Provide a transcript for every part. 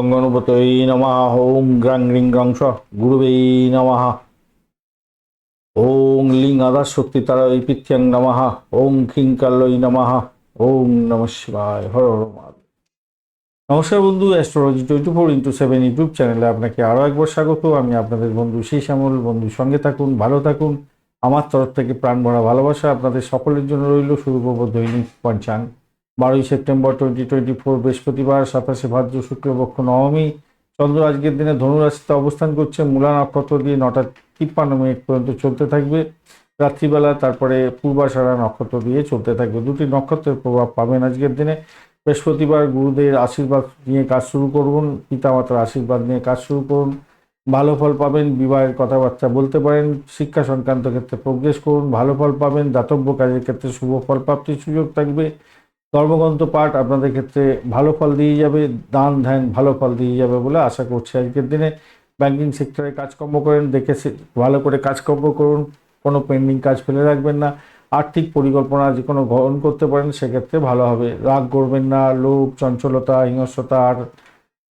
গঙ্গনপতৈ নমঃ ওং গ্রাং গ্রং স গুরুবে নমঃ। ওং লিং আদার শক্তি তারা পৃথ্যাং নমঃ। ওং খিং কাল্লই নমঃ। ওং নম শিবায়। হর হর মহাদেব। নমস্কার বন্ধু astrology twenty four into seven YouTube চ্যানেলে আপনাকে আরও একবার স্বাগত। আমি আপনাদের বন্ধু সেই শ্যামল বন্ধু, সঙ্গে থাকুন, ভালো থাকুন। আমার তরফ থেকে প্রাণ ভরা ভালোবাসা আপনাদের সকলের জন্য রইল। শুরু করব দৈনিক পঞ্চাঙ্গ। বারোই সেপ্টেম্বর টোয়েন্টি টোয়েন্টি ফোর বৃহস্পতিবার, সাতাশে ভাদ্র শুক্লপক্ষ নবমী। চন্দ্র আজকের দিনে ধনুরাশিতে অবস্থান করছে। মূলা নক্ষত্র দিয়ে নটা তিপ্পান্ন মিনিট পর্যন্ত চলতে থাকবে। রাত্রিবেলা, তারপরে পূর্বাষাঢ়া নক্ষত্র দিয়ে চলতে থাকবে। দুটি নক্ষত্রের প্রভাব পাবেন আজকের দিনে। বৃহস্পতিবার গুরুদের আশীর্বাদ নিয়ে কাজ শুরু করুন। পিতামাতার আশীর্বাদ নিয়ে কাজ শুরু করুন। ভালো ফল পাবেন, বিবাহের কথাবার্তা বলতে পারেন। শিক্ষা সংক্রান্ত ক্ষেত্রে প্রোগ্রেস করুন। ভালো ফল পাবেন, দাতব্য কাজের ক্ষেত্রে শুভ ফল প্রাপ্তির সুযোগ থাকবে। ধর্মগ্রন্থ পাঠ আপনাদের ক্ষেত্রে ভালো ফল দিয়ে যাবে, দান ধ্যান ভালো ফল দিয়ে যাবে বলে আশা করছি। আজকের দিনে ব্যাংকিং সেক্টরে কাজকর্ম করেন, দেখে ভালো করে কাজকর্ম করুন, কোনো পেন্ডিং কাজ ফেলে রাখবেন না। আর্থিক পরিকল্পনা যে কোনো গ্রহণ করতে পারেন, সেক্ষেত্রে ভালো হবে। রাগ করবেন না, লোভ, চঞ্চলতা, হিংস্রতা, আর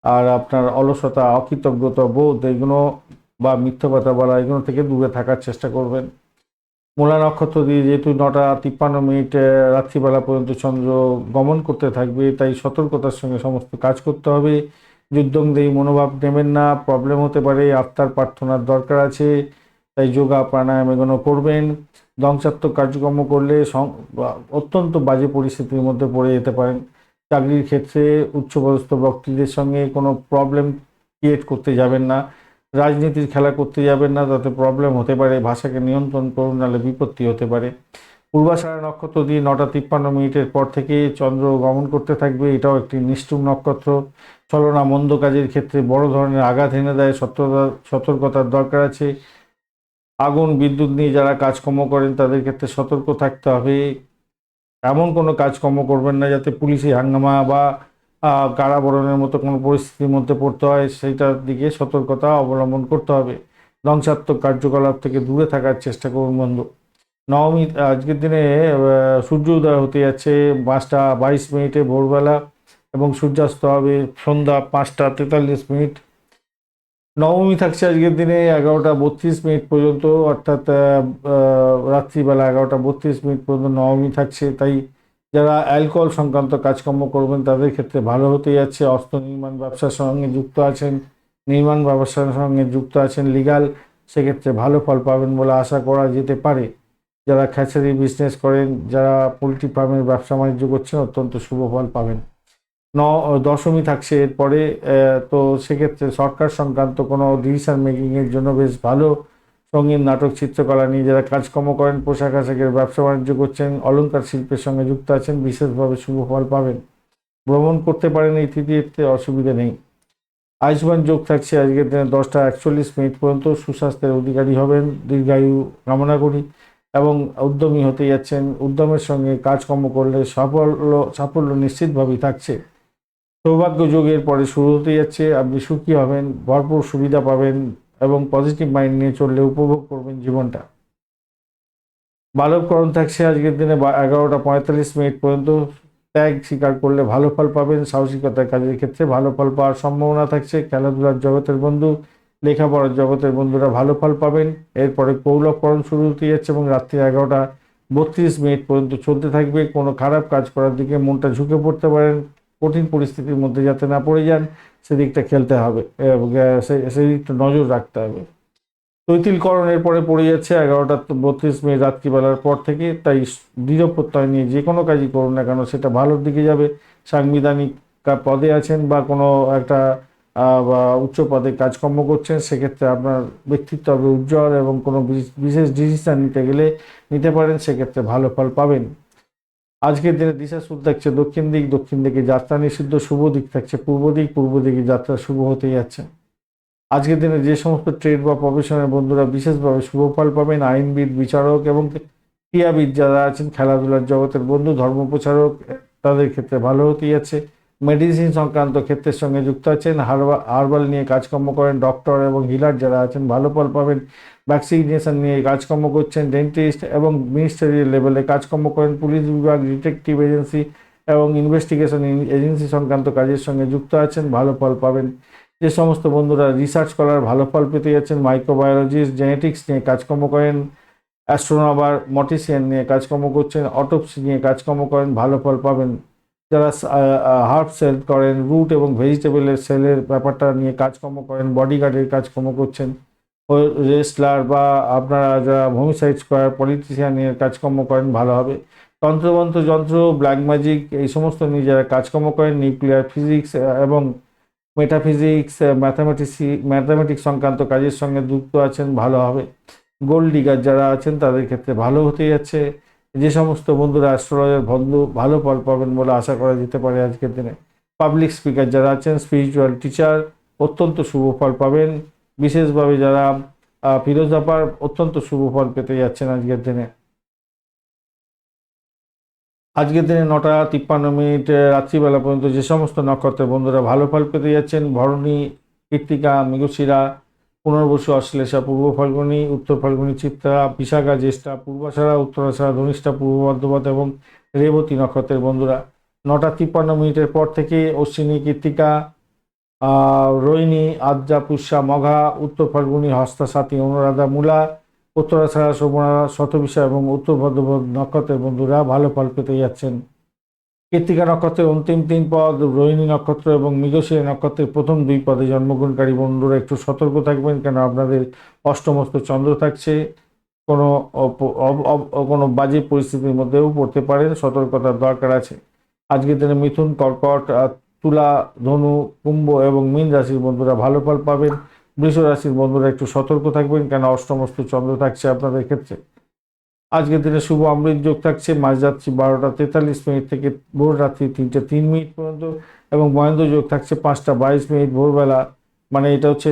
আর আপনার অলসতা, অকৃতজ্ঞতা, বোধ, এগুলো বা মিথ্যা কথা বলা, এগুলো থেকে দূরে থাকার চেষ্টা করবেন। মূলা নক্ষত্র দিয়ে যেহেতু নটা তিপ্পান্ন মিনিট রাত্রিবেলা পর্যন্ত চন্দ্র গমন করতে থাকবে, তাই সতর্কতার সঙ্গে সমস্ত কাজ করতে হবে। যুদ্ধং যুদ্ধংদেহী মনোভাব নেবেন না প্রবলেম হতে পারে, আত্মার প্রার্থনার দরকার আছে, তাই যোগা প্রাণায়াম এগুলো করবেন। ধ্বংসাত্মক কার্যক্রম করলে অত্যন্ত বাজে পরিস্থিতির মধ্যে পড়ে যেতে পারেন। চাকরির ক্ষেত্রে উচ্চপদস্থ ব্যক্তিদের সঙ্গে কোনো প্রবলেম ক্রিয়েট করতে যাবেন না। রাজনীতির খেলা করতে যাবেন না, তাতে প্রবলেম হতে পারে, ভাষাকে নিয়ন্ত্রণ করুন, নাহলে বিপত্তি হতে পারে। পূর্বাষাঢ়া নক্ষত্র দিয়ে নটা তিপ্পান্ন মিনিটের পর থেকে চন্দ্র গমন করতে থাকবে, এটাও একটি নিষ্ঠুর নক্ষত্র। ছলনা মন্দ কাজের ক্ষেত্রে বড় ধরনের আঘাত এনে দেয় সতর্কতা সতর্কতার দরকার আছে। আগুন, বিদ্যুৎ নিয়ে যারা কাজকর্ম করেন, তাদের ক্ষেত্রে সতর্ক থাকতে হবে। এমন কোনো কাজকর্ম করবেন না যাতে পুলিশি হাঙ্গামা বা কারাবরণের মতো কোনো পরিস্থিতির মধ্যে পড়তে হয়, সেইটার দিকে সতর্কতা অবলম্বন করতে হবে। ধ্বংসাত্মক কার্যকলাপ থেকে দূরে থাকার চেষ্টা করুন বন্ধু। নবমী, আজকের দিনে সূর্য উদয় হতে যাচ্ছে পাঁচটা বাইশ মিনিটে ভোরবেলা এবং সূর্যাস্ত হবে সন্ধ্যা পাঁচটা তেতাল্লিশ মিনিট। নবমী থাকছে আজকের দিনে এগারোটা বত্রিশ মিনিট পর্যন্ত, অর্থাৎ রাত্রিবেলা এগারোটা বত্রিশ মিনিট পর্যন্ত নবমী থাকছে। তাই যারা অ্যালকোহল সংক্রান্ত কাজকর্ম করবেন, তাদের ক্ষেত্রে ভালো হতে যাচ্ছে। অস্ত্র নির্মাণ ব্যবসার সঙ্গে যুক্ত আছেন, নির্মাণ ব্যবসার সঙ্গে যুক্ত আছেন লিগাল সেক্ষেত্রে ভালো ফল পাবেন বলে আশা করা যেতে পারে। যারা খ্যাচারি বিজনেস করেন, যারা পোলট্রি ফার্মের ব্যবসা বাণিজ্য করছেন, অত্যন্ত শুভ ফল পাবেন। ন, দশমী থাকছে এরপরে তো সেক্ষেত্রে সরকার সংক্রান্ত কোনো ডিসিশন মেকিংয়ের জন্য বেশ ভালো সংগীত নাটক চিত্রকলা নিয়ে যারা কাজকর্ম করেন, পোশাক আশাকের ব্যবসা বাণিজ্য করছেন অলঙ্কার শিল্পের সঙ্গে যুক্ত আছেন, বিশেষভাবে শুভ ফল পাবেন। ভ্রমণ করতে পারেন এই তৃতীয়তে অসুবিধা নেই। আয়ুষ্মান যোগ থাকছে আজকের দিনে দশটা একচল্লিশ মিনিট পর্যন্ত। সুস্বাস্থ্যের অধিকারী হবেন দীর্ঘায়ু কামনা করি এবং উদ্যমী হতে যাচ্ছেন। উদ্যমের সঙ্গে কাজকর্ম করলে সাফল্য সাফল্য নিশ্চিতভাবেই থাকছে। সৌভাগ্য যোগের পরে শুরু হতে যাচ্ছে। আপনি সুখী হবেন, ভরপুর সুবিধা পাবেন। এবং পজিটিভ মাইন্ড নিয়ে চললে উপভোগ করবেন জীবনটা। বালককরণ থাকছে আজকের দিনে এগারোটা পঁয়তাল্লিশ মিনিট পর্যন্ত। ত্যাগ স্বীকার করলে ভালো ফল পাবেন, সাহসিকতার কাজের ক্ষেত্রে ভালো ফল পাওয়ার সম্ভাবনা থাকছে। খেলাধুলার জগতের বন্ধু, লেখাপড়ার জগতের বন্ধুরা ভালো ফল পাবেন। এরপরে কৌলভকরণ শুরু হতে যাচ্ছে এবং রাত্রি এগারোটা বত্রিশ মিনিট পর্যন্ত চলতে থাকবে। কোনো খারাপ কাজ করার দিকে মনটা ঝুঁকে পড়তে পারেন। কঠিন পরিস্থিতির মধ্যে যাতে না পড়ে যান, সেদিকটা খেলতে হবে সেদিকটা নজর রাখতে হবে। তৈতিলকরণের পরে পড়ে যাচ্ছে এগারোটা বত্রিশ মিনিট রাত্রিবেলার পর থেকে, তাই দৃঢ় প্রত্যয় নিয়ে যে কোনো কাজই করুন না কেন, সেটা ভালোর দিকে যাবে। সাংবিধানিক পদে আছেন বা কোনো একটা উচ্চ পদে কাজকর্ম করছেন, সেক্ষেত্রে আপনার ব্যক্তিত্ব হবে উজ্জ্বল এবং কোনো বিশেষ ডিসিশন নিতে গেলে নিতে পারেন, সেক্ষেত্রে ভালো ফল পাবেন। আজকের দিনে দিশা সুদ থাকছে দক্ষিণ দিক, দক্ষিণ দিকে যাত্রা নিষিদ্ধ, শুভ দিক থাকছে পূর্ব দিক, পূর্ব দিকে যাত্রা শুভ হতে যাচ্ছে। আজকের দিনে যে সমস্ত ট্রেড বা প্রফেশনের বন্ধুরা বিশেষভাবে শুভ ফল পাবেন, আইনবিদ, বিচারক এবং ক্রীড়াবিদ যারা আছেন, খেলাধুলার জগতের বন্ধু ধর্ম প্রচারক তাদের ক্ষেত্রে ভালো হতে যাচ্ছে। মেডিসিন সংক্রান্ত ক্ষেত্রের সঙ্গে যুক্ত আছেন, হার্বা, হার্বাল নিয়ে কাজকর্ম করেন ডক্টর এবং হিলার যারা আছেন, ভালো ফল পাবেন। ভ্যাকসিনেশন নিয়ে কাজকর্ম করছেন ডেন্টিস্ট এবং মিনিস্টারিয়াল লেভেলে কাজকর্ম করেন। পুলিশ বিভাগ ডিটেকটিভ এজেন্সি এবং ইনভেস্টিগেশন এজেন্সি সংক্রান্ত কাজের সঙ্গে যুক্ত আছেন, ভালো ফল পাবেন। যে সমস্ত বন্ধুরা রিসার্চ করার ভালো ফল পেতে যাচ্ছেন মাইক্রোবায়োলজিস্ট জেনেটিক্স নিয়ে কাজকর্ম করেন অ্যাস্ট্রোনমার মটিসিয়ান নিয়ে কাজকর্ম করছেন অটোপসি নিয়ে কাজকর্ম করেন, ভালো ফল পাবেন। যারা হার্ব সেল করেন, রুট এবং ভেজিটেবলের সেলের ব্যাপারটা নিয়ে কাজকর্ম করেন, বডিগার্ডের কাজকর্ম করছেন রেসলার বা আপনারা যারা হোমিসাইড স্কোয়ার পলিটিশিয়ান নিয়ে কাজকর্ম করেন, ভালো হবে। তন্ত্রমন্ত্র, যন্ত্র ব্ল্যাক ম্যাজিক এই সমস্ত নিয়ে যারা কাজকর্ম করেন নিউক্লিয়ার ফিজিক্স এবং মেটাফিজিক্স ম্যাথামেটিক্সি ম্যাথামেটিক্স সংক্রান্ত কাজের সঙ্গে যুক্ত আছেন, ভালো হবে। গোল্ড ডিগার যারা আছেন, তাদের ক্ষেত্রে ভালো হতে যাচ্ছে। যে সমস্ত বন্ধুরা অ্যাস্ট্রোলজার বন্ধু, ভালো ফল পাবেন বলে আশা করা যেতে পারে আজকের দিনে। পাবলিক স্পিকার যারা আছেন স্পিরিচুয়াল টিচার অত্যন্ত শুভ ফল পাবেন। বিশেষভাবে যারা ফিরোজাপার অত্যন্ত শুভ ফল পেতে যাচ্ছেন আজকের দিনে। আজকের দিনে নটা তিপ্পান্ন মিনিট রাত্রিবেলা পর্যন্ত যে সমস্ত নক্ষত্রের বন্ধুরা ভালো ফল পেতে যাচ্ছেন, ভরণী কৃত্তিকা মৃগশিরা পুনর্বসু অশ্লেষা পূর্ব ফাল্গুনী, উত্তর ফাল্গুনী চিত্রা, বিশাখা, জ্যেষ্ঠা পূর্বাষাঢ়া উত্তরাষাঢ়া ধনিষ্ঠা, পূর্ব বর্ধমান এবং রেবতী নক্ষত্রের বন্ধুরা। নটা তিপ্পান্ন মিনিটের পর থেকে অশ্বিনী কৃত্তিকা রোহিণী আদ্রা পুষ্যা, মঘা, উত্তর ফাল্গুনী, হস্তা সাথী অনুরাধা, মূলা উত্তরাষাঢ়া শোভনা, শতবিশা এবং উত্তর ভদ্রপদ নক্ষত্রের বন্ধুরা ভালো ফল পেতে যাচ্ছেন। কৃত্তিকা নক্ষত্রের অন্তিম তিন পদ, রোহিণী নক্ষত্র এবং মৃগশিরা নক্ষত্রের প্রথম দুই পদে জন্মগ্রহণকারী বন্ধুরা একটু সতর্ক থাকবেন কেন আপনাদের অষ্টমস্ত চন্দ্র থাকছে। কোনো কোনো বাজে পরিস্থিতির মধ্যেও পড়তে পারেন, সতর্কতার দরকার আছে। আজকের দিনে মিথুন, কর্কট তুলা, ধনু, কুম্ভ এবং মীন রাশির বন্ধুরা ভালো ফল পাবেন। বৃষ রাশির বন্ধুরা একটু সতর্ক থাকবেন কেন অষ্টমস্ত চন্দ্র থাকছে আপনাদের ক্ষেত্রে। আজকের দিনে শুভ অমৃত যোগ থাকছে। মাঝরাত্রি বারোটা তেতাল্লিশ মিনিট থেকে ভোর রাত্রি তিনটে তিন মিনিট পর্যন্ত এবং মহেন্দ্র যোগ থাকছে পাঁচটা বাইশ মিনিট ভোরবেলা। মানে এটা হচ্ছে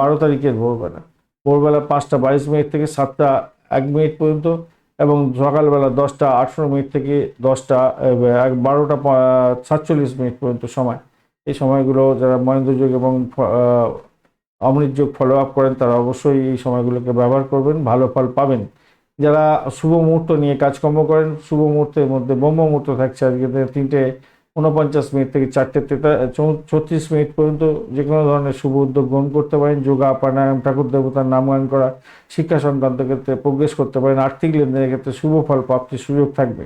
বারো তারিখের ভোরবেলা। ভোরবেলা পাঁচটা বাইশ মিনিট থেকে সাতটা এক মিনিট পর্যন্ত এবং সকালবেলা দশটা আঠেরো মিনিট থেকে দশটা বারোটা সাতচল্লিশ মিনিট পর্যন্ত সময়। এই সময়গুলো যারা মহেন্দ্র যোগ এবং অমৃত যোগ ফলো আপ করেন, তারা অবশ্যই এই সময়গুলোকে ব্যবহার করবেন, ভালো ফল পাবেন। যারা শুভ মুহূর্ত নিয়ে কাজকর্ম করেন, শুভ মুহূর্তের মধ্যে ব্রহ্ম মুহূর্ত থাকছে আজকে তিনটে উনপঞ্চাশ মিনিট থেকে চারটে তেতা ছত্রিশ মিনিট পর্যন্ত যে কোনো ধরনের শুভ উদ্যোগ গ্রহণ করতে পারেন, যোগা, প্রাণায়াম, ঠাকুর দেবতার নামগান করা, শিক্ষা সংক্রান্ত ক্ষেত্রে প্রোগ্রেস করতে পারেন, আর্থিক লেনদেনের ক্ষেত্রে শুভ ফল প্রাপ্তির সুযোগ থাকবে।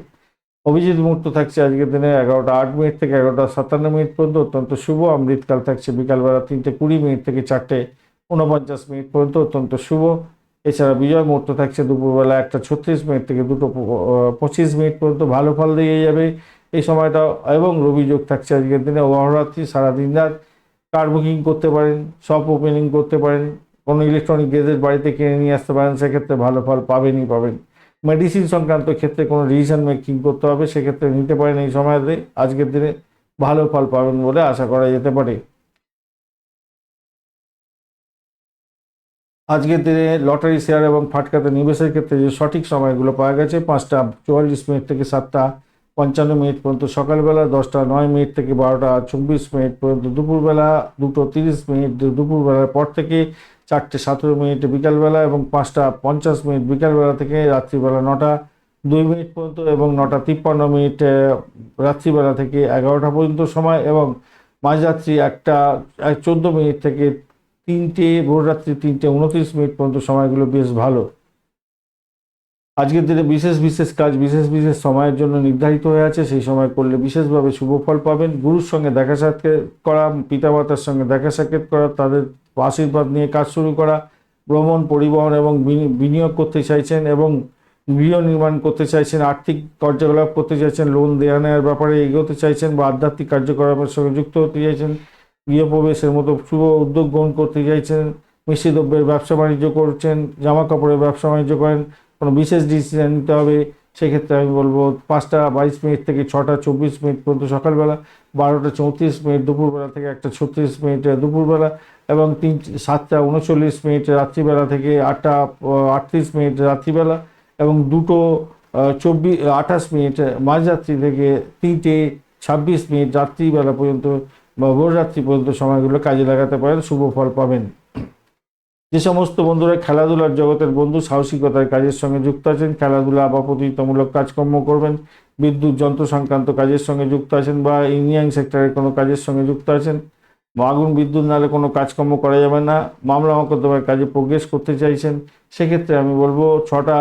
অভিজিৎ মুহূর্ত থাকছে আজকের দিনে এগারোটা আট মিনিট থেকে এগারোটা সাতান্ন মিনিট পর্যন্ত, অত্যন্ত শুভ। অমৃতকাল থাকছে বিকালবেলা তিনটে কুড়ি মিনিট থেকে চারটে উনপঞ্চাশ মিনিট পর্যন্ত অত্যন্ত শুভ। এছাড়া বিজয় মুহূর্ত থাকছে দুপুরবেলা একটা ছত্রিশ মিনিট থেকে দুটো পঁচিশ মিনিট পর্যন্ত ভালো ফল দিয়ে যাবে। এই সময়টা এবং রবি যোগ থাকছে আজকের দিনে। অহরাত্রি সারাদিন রাত কার বুকিং করতে পারেন শপ ওপেনিং করতে পারেন, কোনো ইলেকট্রনিক গেজেট বাড়িতে কিনে নিয়ে আসতে পারেন, সেক্ষেত্রে ভালো ফল পাবেনই পাবেন। মেডিসিন সংক্রান্ত ক্ষেত্রে কোনো ডিসিশন মেকিং করতে হবে, সেক্ষেত্রে নিতে পারেন এই সময়তে। আজকের দিনে ভালো ফল পাবেন বলে আশা করা যেতে পারে। আজকের দিনে লটারি শেয়ার এবং ফাটকাতে নিবেশের ক্ষেত্রে যে সঠিক সময়গুলো পাওয়া গেছে, পাঁচটা চুয়াল্লিশ মিনিট থেকে সাতটা পঞ্চান্ন মিনিট পর্যন্ত সকালবেলা, দশটা নয় মিনিট থেকে বারোটা চব্বিশ মিনিট পর্যন্ত দুপুরবেলা, দুটো তিরিশ মিনিট দুপুরবেলার পর থেকে চারটে সতেরো মিনিট বিকালবেলা এবং পাঁচটা পঞ্চাশ মিনিট বিকালবেলা থেকে রাত্রিবেলা নটা দুই মিনিট পর্যন্ত এবং নটা তিপ্পান্ন মিনিট রাত্রিবেলা থেকে এগারোটা পর্যন্ত সময় এবং মাঝরাত্রি একটা চোদ্দ মিনিট থেকে তিনটে, ভোররাত্রি তিনটে, উনত্রিশ মিনিট পর্যন্ত সময়গুলো বেশ ভালো। আজকের দিনে বিশেষ বিশেষ কাজ, বিশেষ বিশেষ সময়ের জন্য নির্ধারিত হয়ে আছে। সেই সময় করলে বিশেষভাবে শুভ ফল পাবেন। গুরুর সঙ্গে দেখা সাক্ষাৎ করা, পিতামাতার সঙ্গে দেখা সাক্ষাৎ করা, তাদের আশীর্বাদ নিয়ে কাজ শুরু করা, ভ্রমণ, পরিবহন এবং বিনিয়োগ করতে চাইছেন এবং গৃহ নির্মাণ করতে চাইছেন, আর্থিক কার্যকলাপ করতে চাইছেন, লোন দেওয়া নেওয়ার ব্যাপারে এগোতে চাইছেন বা আধ্যাত্মিক কার্যকলাপের সঙ্গে যুক্ত হতে চাইছেন। গৃহপ্রবেশের মতো শুভ উদ্যোগ গ্রহণ করতে চাইছেন মিষ্টি দ্রব্যের ব্যবসা বাণিজ্য করছেন জামা কাপড়ের ব্যবসা বাণিজ্য করেন, কোনো বিশেষ ডিসিশন নিতে হবে, সেক্ষেত্রে আমি বলব পাঁচটা বাইশ মিনিট থেকে ছটা চব্বিশ মিনিট পর্যন্ত সকালবেলা, বারোটা চৌত্রিশ মিনিট দুপুরবেলা থেকে একটা ছত্রিশ মিনিট দুপুরবেলা এবং তিন, সাতটা উনচল্লিশ মিনিট রাত্রিবেলা থেকে আটটা আটত্রিশ মিনিট রাত্রিবেলা এবং দুটো চব্বিশ আঠাশ মিনিট মাঝরাত্রি থেকে তিনটে ছাব্বিশ মিনিট রাত্রিবেলা পর্যন্ত বা ভোররাত্রি পর্যন্ত সময়গুলো কাজে লাগাতে পারেন, শুভ ফল পাবেন। যে সমস্ত বন্ধুরা খেলাধুলার জগতের বন্ধু, সাহসিকতার কাজের সঙ্গে যুক্ত আছেন, খেলাধুলা বা প্রতিযোগিতামূলক কাজকর্ম করবেন, বিদ্যুৎ, যন্ত্র সংক্রান্ত কাজের সঙ্গে যুক্ত আছেন বা ইঞ্জিনিয়ারিং সেক্টরের কোনো কাজের সঙ্গে যুক্ত আছেন, বা আগুন, বিদ্যুৎ নালে কোনো কাজকর্ম করা যাবে না, মামলা মোকদ্দমার কাজে প্রোগ্রেস করতে চাইছেন, সেক্ষেত্রে আমি বলব ছটা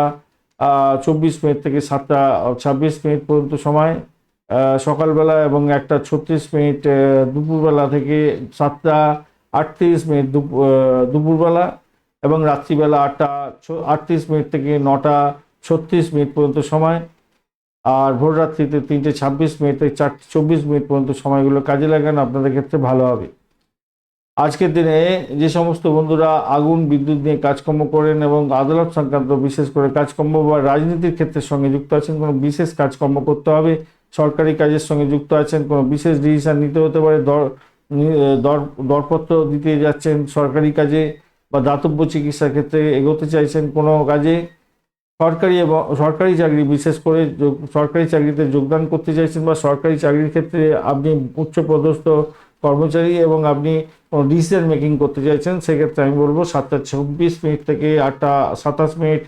চব্বিশ মিনিট থেকে সাতটা, ছাব্বিশ মিনিট পর্যন্ত সময় সকালবেলা এবং একটা ছত্রিশ মিনিট দুপুরবেলা থেকে সাতটা আটত্রিশ মিনিট দুপ- দুপুরবেলা এবং রাত্রিবেলা আটটা আটত্রিশ মিনিট থেকে নটা ছত্রিশ মিনিট পর্যন্ত সময়। আর ভোর রাত্রিতে তিনটে ছাব্বিশ মিনিট থেকে চারটে চব্বিশ মিনিট পর্যন্ত সময়গুলো কাজে লাগান আপনাদের ক্ষেত্রে ভালো হবে। আজকের দিনে যে সমস্ত বন্ধুরা আগুন, বিদ্যুৎ নিয়ে কাজকর্ম করেন এবং আদালত সংক্রান্ত বিশেষ করে কাজকর্ম বা রাজনীতির ক্ষেত্রের সঙ্গে যুক্ত আছেন, কোনো বিশেষ কাজকর্ম করতে হবে সরকারি কাজের সঙ্গে যুক্ত আছেন, কোনো বিশেষ ডিসিশন নিতে হতে পারে, দর দর, দরপত্র দিতে যাচ্ছেন সরকারি কাজে বা দাতব্য চিকিৎসার ক্ষেত্রে এগোতে চাইছেন কোনো কাজে? সরকারি এবং, সরকারি চাকরি বিশেষ করে সরকারি চাকরিতে যোগদান করতে চাইছেন বা সরকারি চাকরির ক্ষেত্রে আপনি উচ্চপদস্থ কর্মচারী এবং আপনি কোনো ডিসিশন মেকিং করতে চাইছেন, সেক্ষেত্রে আমি বলব সাতটা চব্বিশ মিনিট থেকে আটটা সাতাশ মিনিট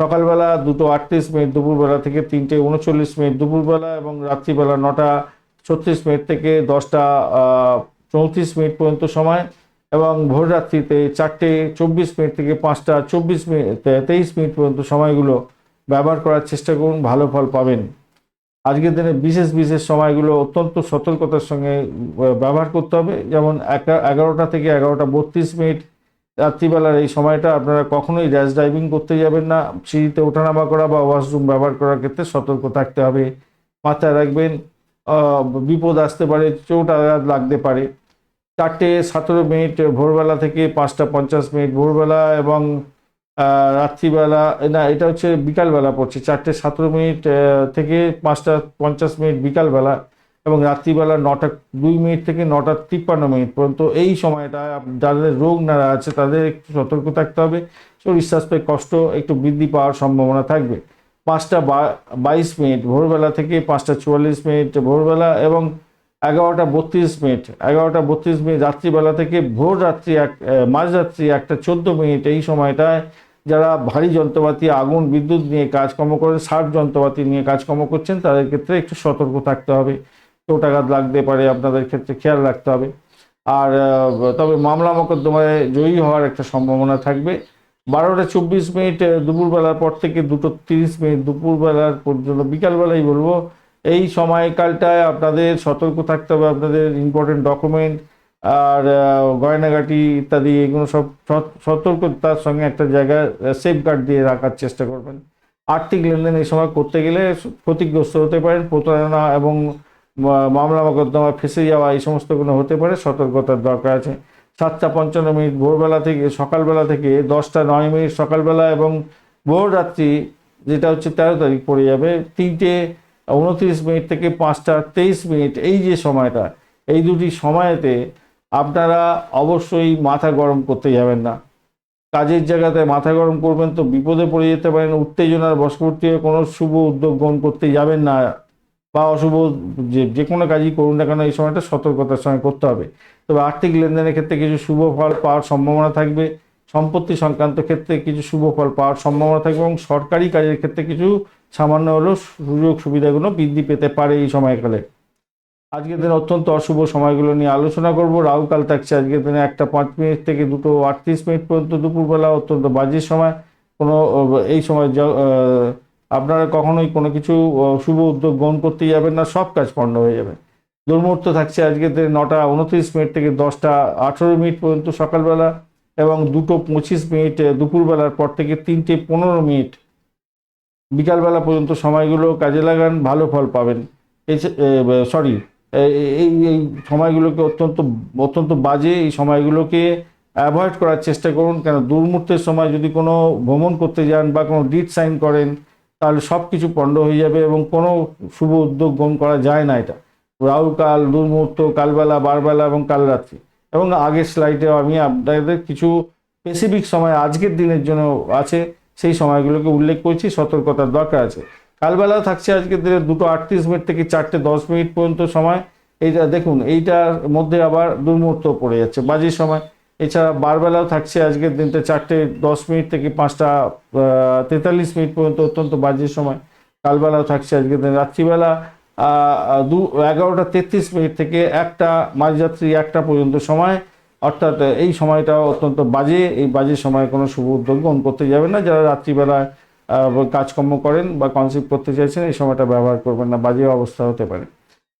সকালবেলা দুটো আটত্রিশ মিনিট, দুপুরবেলা থেকে তিনটে উনচল্লিশ মিনিট, দুপুরবেলা এবং রাত্রিবেলা নটা ছত্রিশ মিনিট থেকে দশটা চৌত্রিশ মিনিট পর্যন্ত সময় এবং ভোর রাত্রিতে চারটে চব্বিশ মিনিট থেকে পাঁচটা চব্বিশ মিনিট, তেইশ মিনিট পর্যন্ত সময়গুলো ব্যবহার করার চেষ্টা করুন, ভালো ফল পাবেন। আজকের দিনে বিশেষ বিশেষ সময়গুলো অত্যন্ত সতর্কতার সঙ্গে ব্যবহার করতে হবে। যেমন এগারোটা থেকে এগারোটা বত্রিশ মিনিট রাত্রিবেলার এই সময়টা আপনারা কখনোই র্যাশ ড্রাইভিং করতে যাবেন না। সিঁড়িতে ওঠানামা করা বা ওয়াশরুম ব্যবহার করার ক্ষেত্রে সতর্ক থাকতে হবে। মাথায় রাখবেন বিপদ আসতে পারে, চোট আঘাত লাগতে পারে। চারটে সতেরো মিনিট ভোরবেলা থেকে পাঁচটা পঞ্চাশ মিনিট ভোরবেলা এবং রাত্রিবেলা, না, এটা হচ্ছে বিকালবেলা পড়ছে। চারটে সতেরো মিনিট থেকে পাঁচটা পঞ্চাশ মিনিট বিকালবেলা। এবং রাত্রিবেলা নটা, দুই মিনিট থেকে নটা তিপ্পান্ন মিনিট পর্যন্ত এই সময়টা যাদের রোগ নাড়া আছে তাদের একটু সতর্ক থাকতে হবে। শরীর স্বাস্থ্যের কষ্ট একটু বৃদ্ধি পাওয়ার সম্ভাবনা থাকবে। পাঁচটা বাইশ মিনিট, ভোরবেলা থেকে পাঁচটা চুয়াল্লিশ মিনিট ভোরবেলা এবং এগারোটা বত্রিশ মিনিট, এগারোটা বত্রিশ মিনিট রাত্রিবেলা থেকে ভোর রাত্রি এক মাঝরাত্রি একটা চোদ্দ মিনিট এই সময়টায় যারা ভারী যন্ত্রপাতি, আগুন, বিদ্যুৎ নিয়ে কাজকর্ম করেন সার্ফ যন্ত্রপাতি নিয়ে কাজকর্ম করছেন তাদের ক্ষেত্রে একটু সতর্ক থাকতে হবে। চোটাঘাত লাগতে পারে আপনাদের ক্ষেত্রে খেয়াল রাখতে হবে। আর তবে মামলা মোকদ্দমায় জয়ী হওয়ার একটা সম্ভাবনা থাকবে। বারোটা চব্বিশ মিনিট দুপুরবেলার পর থেকে দুটো তিরিশ মিনিট, দুপুরবেলার পর্যন্ত, বিকালবেলাই বলব, এই সময়কালটায় আপনাদের সতর্ক থাকতে হবে, আপনাদের ইম্পর্টেন্ট ডকুমেন্ট আর গয়নাগাটি ইত্যাদি, এগুলো সব সত- সতর্কতার সঙ্গে একটা জায়গায় সেফ গার্ড দিয়ে রাখার চেষ্টা করবেন। আর্থিক লেনদেন এই সময় করতে গেলে ক্ষতিগ্রস্ত হতে পারেন, প্রতারণা এবং মামলা মোকদ্দমা ফেসে যাওয়া, এই সমস্তগুলো হতে পারে? সতর্কতার দরকার আছে। সাতটা পঞ্চান্ন মিনিট ভোরবেলা থেকে, সকালবেলা থেকে, দশটা নয় মিনিট সকালবেলা এবং ভোর রাত্রি, যেটা হচ্ছে তেরো তারিখ পড়ে যাবে, তিনটে উনত্রিশ মিনিট থেকে পাঁচটা তেইশ মিনিট, এই যে সময়টা, এই দুটি সময়েতে আপনারা অবশ্যই মাথা গরম করতে যাবেন না। কাজের জায়গাতে মাথা গরম করবেন তো বিপদে পড়ে যেতে পারেন, উত্তেজনার বশবর্তী কোনো শুভ উদ্যোগ গ্রহণ করতে যাবেন না। বা অশুভ যে যে কোনো কাজই করুন না কেন, এই সময়টা সতর্কতার সঙ্গে করতে হবে। তবে আর্থিক লেনদেনের ক্ষেত্রে কিছু শুভ ফল পাওয়ার সম্ভাবনা থাকবে, সম্পত্তি সংক্রান্ত ক্ষেত্রে কিছু শুভ ফল পাওয়ার সম্ভাবনা থাকবে এবং সরকারি কাজের ক্ষেত্রে কিছু সামান্য হলেও সুযোগ সুবিধাগুলো বৃদ্ধি পেতে পারে এই সময়কালে। আজকের দিনে অত্যন্ত অশুভ সময়গুলো নিয়ে আলোচনা করব। রাহুকাল থাকছে আজকের দিনে একটা পাঁচ মিনিট থেকে দুটো আটত্রিশ মিনিট পর্যন্ত দুপুরবেলা অত্যন্ত বাজে সময়। কোনো, এই সময় আপনারা কখনোই কোনো কিছু শুভ উদ্যোগ গ্রহণ করতে যাবেন না, সব কাজ পণ্ড হয়ে যাবে। দুর্মুহূর্ত থাকছে আজকে নটা উনত্রিশ মিনিট থেকে দশটা আঠেরো মিনিট পর্যন্ত সকালবেলা এবং দুটো পঁচিশ মিনিট দুপুরবেলার পর থেকে তিনটে পনেরো মিনিট। বিকালবেলা পর্যন্ত সময়গুলো কাজে লাগান, ভালো ফল পাবেন। সরি এই এই সময়গুলোকে অত্যন্ত অত্যন্ত বাজে এই সময়গুলোকে অ্যাভয়েড করার চেষ্টা করুন, কেন দুর্মূর্তের সময় যদি কোনো ভ্রমণ করতে যান বা কোনো ডিট সাইন করেন তাহলে সব কিছু পণ্ড হয়ে যাবে এবং কোনো শুভ উদ্যোগ গ্রহণ করা যায় না এটা। রাহুকাল দুর্মুহূর্ত, কালবেলা, বারবেলা এবং কাল রাত্রি। এবং আগের স্লাইডে আমি আপনাদের কিছু স্পেসিফিক সময় আজকের দিনের জন্য আছে, সেই সময়গুলোকে উল্লেখ করছি, সতর্কতার দরকার আছে। কালবেলা থাকছে আজকের দিনে দুটো আটত্রিশ মিনিট থেকে চারটে দশ মিনিট পর্যন্ত সময়। এইটা দেখুন, এইটার মধ্যে আবার দুর্মুহূর্ত পড়ে যাচ্ছে বাজে সময়। এছাড়া বারবেলাও থাকছে আজকের দিনটা চারটে দশ মিনিট থেকে পাঁচটা তেতাল্লিশ মিনিট পর্যন্ত অত্যন্ত বাজে সময়। কালবেলাও থাকছে আজকের দিন। রাত্রিবেলা দু, এগারোটা তেত্রিশ মিনিট থেকে একটা মাঝরাত্রি একটা পর্যন্ত সময়। অর্থাৎ এই সময়টা অত্যন্ত বাজে। এই বাজে সময়ে কোনো শুভ উদ্যোগ গ্রহণ করতে যাবেন না। যারা রাত্রিবেলায় কাজকর্ম করেন বা কনসেপ্ট করতে চাইছেন, এই সময়টা ব্যবহার করবেন না। বাজে অবস্থা হতে পারে।